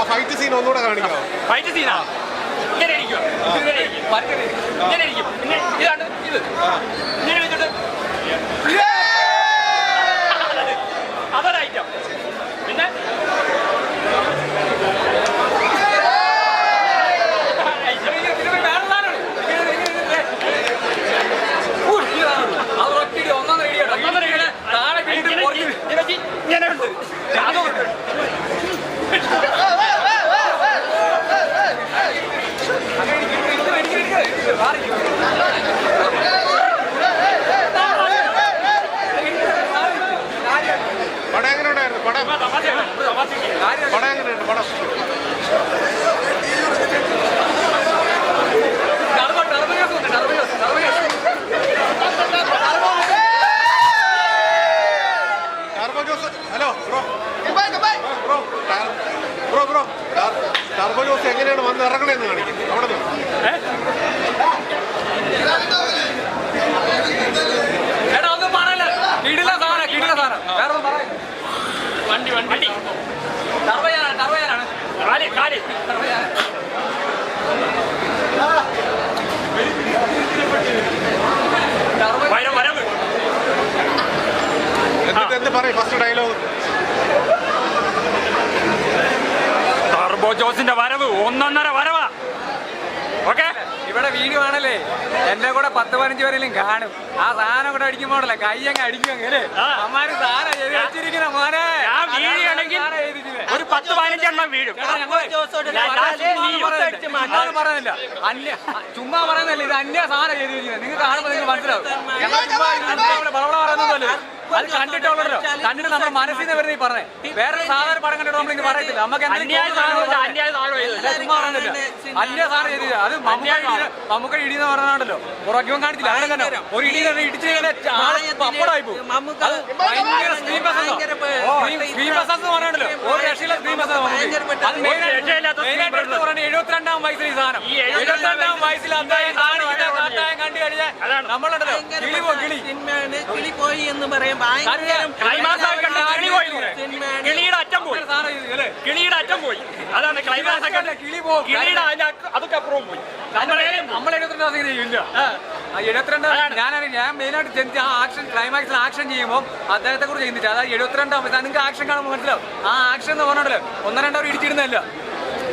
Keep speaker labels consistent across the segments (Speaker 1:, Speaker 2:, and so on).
Speaker 1: ആ fight scene ഒന്നുകൂടെ കാണിക്കാം
Speaker 2: ഫൈറ്റ് സീനാ ഇങ്ങനെ ഇരിക്കും ഇങ്ങനെ ഇരിക്കും. മരത്തിൽ ഇരിക്കും. ഇങ്ങനെ ഇരിക്കും. പിന്നെ ഇതാണ് ഇത്. ഇങ്ങനെ വെച്ചിട്ട്. അതൊരു ഐറ്റം പിന്നെ? ഒന്നൊന്നര ഇടിയാണ്. ഒന്നൊന്നര ഇടിയാണ്. താഴെ വീണ്ടും ഇങ്ങനെ ഉണ്ട് അതുകൊണ്ട്
Speaker 1: പടം എങ്ങനെ ഉണ്ടായിരുന്നു പടം പടം എങ്ങനെയുണ്ട് പടം Turbo Jose hello bro bro ടർ- bro bro ടർ- ടർബോ ജോസ് എങ്ങനെയാണ് വന്ന് ഇറങ്ങണേന്ന് കാണിക്കും അവിടെ നിന്ന്
Speaker 2: എടാ ഒന്നും പറയല്ല കിടില സാധനം കിടില സാധനം വേറെ ഒന്നും പറയ വണ്ടി വണ്ടി ടർബയാനാണ് ടർബയാനാണ് കാൽ കാൽ ടർബയാന വരവ് വരവ്
Speaker 1: എന്നിട്ട് എന്ത് പറയും ഫസ്റ്റ് ഡയലോഗ്
Speaker 2: ടർബോ ജോസിന്റെ വരവ്. ഒന്നൊന്നര വരവാ. ഓക്കെ?
Speaker 3: ഇവിടെ വീട് ആണല്ലേ എന്റെ കൂടെ പത്ത് പതിനഞ്ച് പേരെങ്കിലും കാണും. ആ സാധനം കൂടെ അടിക്കുമ്പോഴല്ലേ കൈ അങ്ങ് അടിക്കും അങ്ങനെ. അമ്മാര് സാധനം ചെയ്ത് വെച്ചിരിക്കുന്ന മോനെ.
Speaker 2: ഒരു പത്ത് പതിനഞ്ചെണ്ണം വീഴും.
Speaker 3: ചുമ്മാ പറയുന്നില്ല. അന്യ ചുമ്മാ പറയുന്നില്ല ഇത് അന്യ സാധനം ചെയ്തിരിക്കുന്നത് നിങ്ങൾക്ക് കാണുമ്പോൾ നിങ്ങൾക്ക് മനസ്സിലാവും. ഞങ്ങൾ ചുമ്മാ പറയുന്നതല്ലേ അത് കണ്ടിട്ട് നമ്മുടെ മനസ്സിൽ നിന്ന് വരുന്ന ഈ പറഞ്ഞേ. വേറെ സാധാരണ പടം കണ്ടിട്ട് നമ്മളിങ്ങനെ പറയത്തില്ല. നമുക്ക് അന്യ സാധനം ചെയ്തില്ല അത് നമുക്ക് ഇടി എന്ന് പറഞ്ഞാണ്ടല്ലോ പുറക്കും കാണിച്ചില്ല. അങ്ങനെ തന്നെ ഒരു ഇടി തന്നെ ഇടിച്ചു പപ്പടായി പോകും. അത് ഭയങ്കര സ്ക്രീൻ ബസ് സ്ക്രീൻ ബസ് എന്ന് ഒരു രക്ഷയില്ല സ്ക്രീൻ ബസ് അത് മെയിൻ
Speaker 2: ഒരു രക്ഷയില്ലാത്ത screen bus.
Speaker 3: പറയുന്നത് എഴുപത്തിരണ്ടാം വയസ്സിൽ ഈ സാധനം.
Speaker 2: ഈ എഴുപത്തിരണ്ടാം
Speaker 3: വയസ്സിൽ അന്തായം കണ്ടു കഴിഞ്ഞാൽ. നമ്മളുണ്ടല്ലോ. കിളി പോ കിളി.
Speaker 4: കിളി പോയി എന്ന്
Speaker 2: പറയും. കിളിയുടെ അറ്റം പോയി. കിളിയുടെ അറ്റം പോയി. അതാണ് ക്ലൈമാക്സ്
Speaker 3: കിളി പോകും
Speaker 2: കിളിയുടെ അതിന്റെ അക്ക- അതൊക്കെ അപ്പുറവും പോയി. നമ്മളെ
Speaker 3: നമ്മൾ എഴുപത്തിരണ്ട് ദിവസം ചെയ്യില്ല ആ എഴുപത്തിരണ്ട് ഞാൻ ഞാൻ മെയിനായിട്ട് ജനിച്ച ആ ആക്ഷൻ ക്ലൈമാക്സിൽ ആക്ഷൻ ചെയ്യുമ്പോൾ അദ്ദേഹത്തെ കുറിച്ച് ചിന്തിച്ചു അതായത് എഴുപത്തിരണ്ടാം വയസ്സ് നിങ്ങൾക്ക് ആക്ഷൻ കാണുമ്പോൾ മനസ്സിലാവും. ആ ആക്ഷൻ എന്ന് പറഞ്ഞിട്ട് ഒന്നോ രണ്ടോ ഇടിച്ചിരുന്നല്ല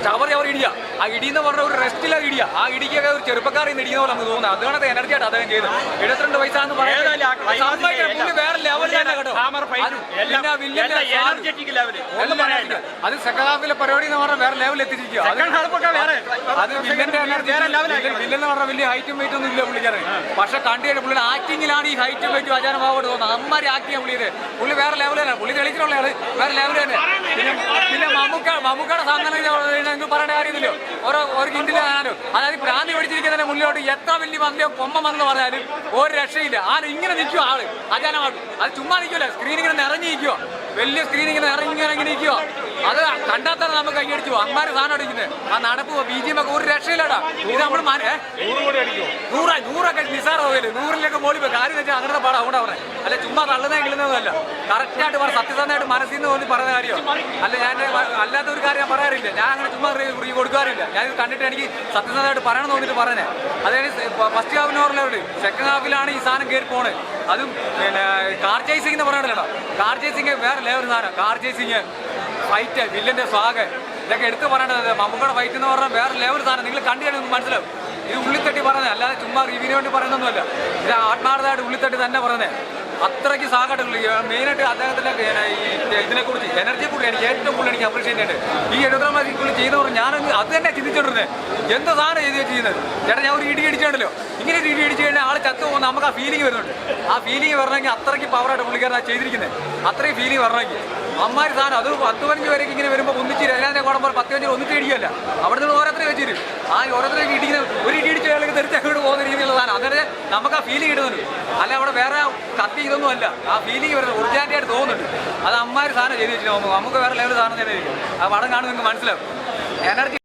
Speaker 3: ചവറി അവർ ഇടിയ. ആ ഇടി എന്ന് പറഞ്ഞ ഒരു റെസ്റ്റില്ല ഇടിയ. ആ ഇടിക്കൊക്കെ ഒരു ചെറുപ്പക്കാരിൽ നിന്ന് ഇടിയെന്ന് പോലെ നമുക്ക് തോന്നുന്നത് അതുകൊണ്ട് എനർജി ആയിട്ട് അദ്ദേഹം ചെയ്തത് എഴുപത്തിരണ്ട് വയസ്സാന്ന് പറയുന്നത് വേറെ ലെവലിലാണ് കേട്ടോ. പിന്നെ വില്ലന്റെ അത് സെക്കൻഡ് ഹാഫിലെ പരിപാടി എന്ന് പറഞ്ഞാൽ വേറെ ലെവലിൽ എത്തിച്ചിരിക്കുക അത് വില്ലന്റെ എനർജി പറഞ്ഞാൽ വലിയ ഹൈറ്റും വെയിറ്റും ഒന്നും ഇല്ല പുള്ളിക്കാരൻ പക്ഷെ കണ്ടിട്ട് പുള്ളിയുടെ ആക്ടിങ്ങിലാണ് ഈ ഹൈറ്റും വെയിറ്റും ആചാരം ഭാവോട് തോന്നുന്നത് അമ്മമാരി ആക്ടിയാണ് പുള്ളിയത് പുള്ളി വേറെ ലെവൽ തന്നെ. പുള്ളി തെളിച്ചിട്ടുള്ളതാണ് വേറെ ലെവൽ തന്നെ. പിന്നെ മമ്മൂക്ക മമ്മൂക്കയുടെ സാധനങ്ങൾ പറയേണ്ട കാര്യമില്ലല്ലോ. ഓരോ ഒരു കിണ്ടിലാണല്ലോ അതായത് പ്രാന്തി പിടിച്ചിരിക്കുന്നതിന് മുന്നിലോട്ട് എത്ര വലിയ മന്ത്രിയോ കൊമ്മ മന്ത്രി പറഞ്ഞാലും ഒരു രക്ഷയില്ല. ആരും ഇങ്ങനെ നിൽക്കും ആൾ. അജാനമാകും അത് ചുമ്മാ നിൽക്കില്ല സ്ക്രീനിങ്ങനെ നിറഞ്ഞു വലിയ സ്ക്രീൻ ഇങ്ങനെ ഇറങ്ങി ഇറങ്ങി നിൽക്കുക അത് കണ്ടാൽ തന്നെ നമുക്ക് കൈയടിച്ചു അമ്മാരെ സാധനം അടിക്കുന്നത് ആ നടപ്പ് ബി ജി എം ഒക്കെ ഒരു രക്ഷയില്ലടാ. ഇത് നമ്മൾ
Speaker 1: നൂറ്
Speaker 3: നൂറൊക്കെ നിസാർ പോയില്ലേ നൂറിലൊക്കെ മോളി പോയി. കാര്യം വെച്ചാൽ അങ്ങനത്തെ പാടാ അവിടെ പറഞ്ഞത് അല്ല ചുമ്മാ തള്ളുന്നേ കിളുന്നതല്ല കറക്റ്റായിട്ട് പറ സത്യസന്ധമായിട്ട് മനസ്സിൽ നിന്ന് തോന്നി പറഞ്ഞ കാര്യമോ അല്ല ഞാൻ അല്ലാത്ത ഒരു കാര്യം ഞാൻ പറയാറില്ല. ഞാൻ അങ്ങനെ ചുമ്മാ ഫ്രീ കൊടുക്കാറില്ല. ഞാൻ ഇത് കണ്ടിട്ട് എനിക്ക് സത്യസന്ധമായിട്ട് പറയണം തോന്നിട്ട് പറഞ്ഞേ. അതായത് ഫസ്റ്റ് ഹാഫിന് പറഞ്ഞവരുണ്ട് സെക്കൻഡ് ഹാഫിലാണ് ഈ സാധനം കയറി പോണത് അതും പിന്നെ കാർ ചേസിംഗ് എന്ന് പറയണല്ലോ കാർ ചേസിംഗ് വേറെ ലെവൽ സാധനം. കാർ ചേസിംഗ് ഫൈറ്റ് വില്ലന്റെ സ്വാഗ് ഇതൊക്കെ എടുത്ത് പറയേണ്ടത് മമ്മൂക്കയുടെ ഫൈറ്റ് എന്ന് പറഞ്ഞാൽ വേറെ ലെവൽ സാധനം. നിങ്ങൾ കണ്ടു മനസ്സിലാവും. ഇത് ഉള്ളിത്തട്ടി പറയുന്നത്. അല്ലാതെ ചുമ്മാ റിവ്യൂവിന് വേണ്ടി പറയുന്നൊന്നുമല്ല. ഇത് ആത്മാർത്ഥമായിട്ട് ഉള്ളിത്തട്ടി തന്നെ പറയുന്നത്. അത്രയ്ക്ക് സാഘാട്ടുള്ളൂ മെയിനായിട്ട് അദ്ദേഹത്തിന്റെ പിന്നെ ഈ ഇതിനെ കുറിച്ച് എനർജിയെ കുറിച്ച് എനിക്ക് ഏറ്റവും കൂടുതൽ എനിക്ക് അപ്രീഷിയേറ്റ് ചെയ്യുന്നുണ്ട് ഈ എഴുപതാം വയസ്സിൽ ചെയ്തവർ ഞാൻ അത് തന്നെ ചിന്തിച്ചിട്ടുണ്ട് എന്ത് സാധനം ചെയ്ത് ചെയ്യുന്നത്? ചേട്ടാ ഞാൻ ഒരു ഇടി അടിച്ചാണല്ലോ ഇങ്ങനെ ഒരു ഇടി അടിച്ചു കഴിഞ്ഞാൽ ആൾ ചത്തു പോകുന്ന നമുക്ക് ആ ഫീലിംഗ് വരുന്നുണ്ട്. ആ ഫീലിംഗ് വരണമെങ്കിൽ അത്രയ്ക്ക് പവറായിട്ട് പുള്ളിക്കാരൻ ചെയ്തിരിക്കുന്നത്. അത്രയും ഫീലിംഗ് വരണമെങ്കിൽ. അമ്മാര് സാധനം അത് പത്ത് പതിനഞ്ച് പേരേക്ക് ഇങ്ങനെ വരുമ്പോൾ ഒന്നിച്ച് എല്ലാവരുടെ കൂടെ പോലെ പത്ത് പതിനഞ്ച് ഒന്നിച്ച് ഇടിയല്ല അവിടെ നിന്ന് ഓരോരുത്തരെ വെച്ചിരും. ആ ഓരോരുത്തരേക്ക് ഇടിക്കുന്ന ഒരു ഇടി ഇടിച്ച് അയാൾക്ക് തെറിച്ച് അങ്ങോട്ട് പോകുന്ന രീതിയിലുള്ള സാധനം. അന്നേരം നമുക്ക് ആ ഫീലിംഗ് കിട്ടുന്നുണ്ട്. അല്ല അവിടെ വേറെ കത്തി ഇതൊന്നും അല്ല. ആ ഫീലിംഗ് വരുന്നത് ഒറിജിനാലിറ്റി ആയിട്ട് തോന്നുന്നുണ്ട്. അത് അമ്മാര് സാധനം ചെയ്ത് വെച്ചിട്ട് നമുക്ക് വേറെ ലെവൽ സാധനം തന്നെ ആയിരിക്കും. ആ പടം കാണുമ്പോൾ നിങ്ങൾക്ക് മനസ്സിലാവും. എനർജി